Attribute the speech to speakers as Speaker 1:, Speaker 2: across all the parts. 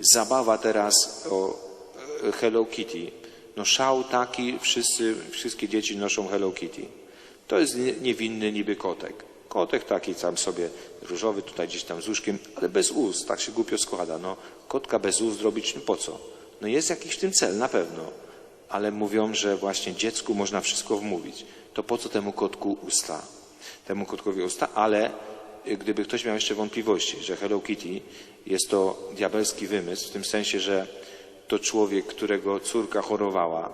Speaker 1: Zabawa teraz o e, Hello Kitty. No szał taki, wszyscy, wszystkie dzieci noszą Hello Kitty. To jest nie- niewinny niby kotek. Kotek taki tam sobie różowy, tutaj gdzieś tam z łóżkiem, ale bez ust, tak się głupio składa. No, kotka bez ust zrobić, no po co? No jest jakiś w tym cel, na pewno. Ale mówią, że właśnie dziecku można wszystko wmówić. To po co temu kotku usta? Temu kotkowi usta, ale gdyby ktoś miał jeszcze wątpliwości, że Hello Kitty jest to diabelski wymysł, w tym sensie, że to człowiek, którego córka chorowała,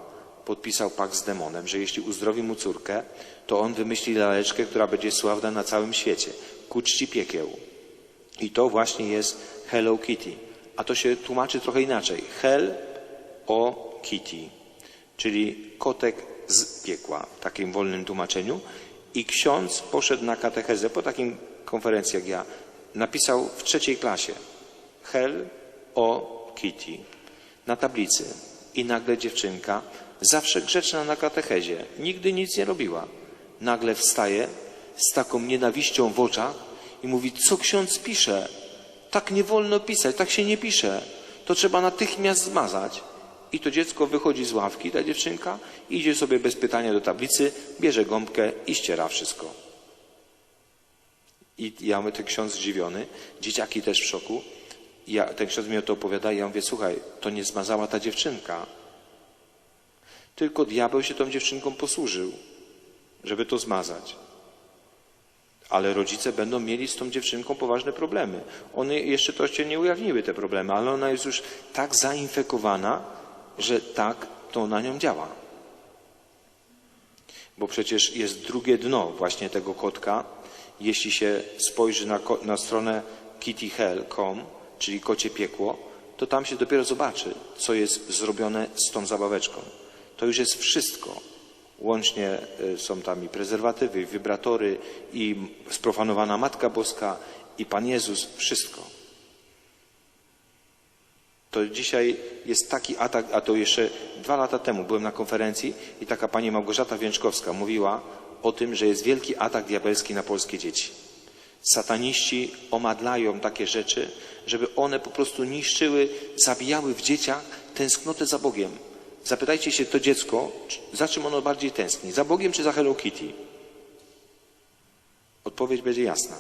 Speaker 1: podpisał pakt z demonem, że jeśli uzdrowi mu córkę, to on wymyśli laleczkę, która będzie sławna na całym świecie, ku czci piekieł. I to właśnie jest Hello Kitty. A to się tłumaczy trochę inaczej. Hell o Kitty, czyli kotek z piekła, w takim wolnym tłumaczeniu. I ksiądz poszedł na katechezę po takim konferencji jak ja. Napisał w trzeciej klasie Hell o Kitty na tablicy. I nagle dziewczynka, zawsze grzeczna na katechezie, nigdy nic nie robiła. Nagle wstaje z taką nienawiścią w oczach i mówi, co ksiądz pisze? Tak nie wolno pisać, tak się nie pisze. To trzeba natychmiast zmazać. I to dziecko wychodzi z ławki, ta dziewczynka, idzie sobie bez pytania do tablicy, bierze gąbkę i ściera wszystko. I ja mówię, ten ksiądz zdziwiony, dzieciaki też w szoku. Ja, ten ksiądz mi o to opowiada i ja mówię, słuchaj, to nie zmazała ta dziewczynka. Tylko diabeł się tą dziewczynką posłużył, żeby to zmazać. Ale rodzice będą mieli z tą dziewczynką poważne problemy. One jeszcze to się nie ujawniły, te problemy, ale ona jest już tak zainfekowana, że tak to na nią działa. Bo przecież jest drugie dno właśnie tego kotka. Jeśli się spojrzy na, na stronę kittyhell.com, czyli kocie piekło, to tam się dopiero zobaczy, co jest zrobione z tą zabaweczką. To już jest wszystko. Łącznie y, są tam i prezerwatywy, i wibratory, i sprofanowana Matka Boska, i Pan Jezus, wszystko. To dzisiaj jest taki atak, a to jeszcze dwa lata temu byłem na konferencji i taka pani Małgorzata Więczkowska mówiła o tym, że jest wielki atak diabelski na polskie dzieci. Sataniści omadlają takie rzeczy, żeby one po prostu niszczyły, zabijały w dzieciach tęsknotę za Bogiem. Zapytajcie się to dziecko, za czym ono bardziej tęskni? Za Bogiem czy za Hello Kitty? Odpowiedź będzie jasna.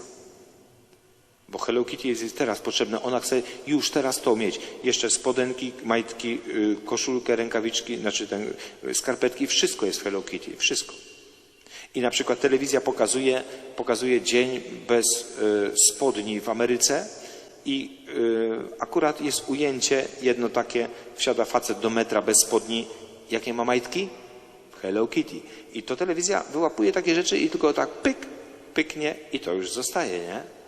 Speaker 1: Bo Hello Kitty jest teraz potrzebne. Ona chce już teraz to mieć. Jeszcze spodenki, majtki, y, koszulkę, rękawiczki, znaczy ten, y, skarpetki. Wszystko jest w Hello Kitty. Wszystko. I na przykład telewizja pokazuje, pokazuje dzień bez y, spodni w Ameryce i akurat jest ujęcie jedno takie, wsiada facet do metra bez spodni. Jakie ma majtki? Hello Kitty. I to telewizja wyłapuje takie rzeczy i tylko tak pyk, pyknie i to już zostaje, nie?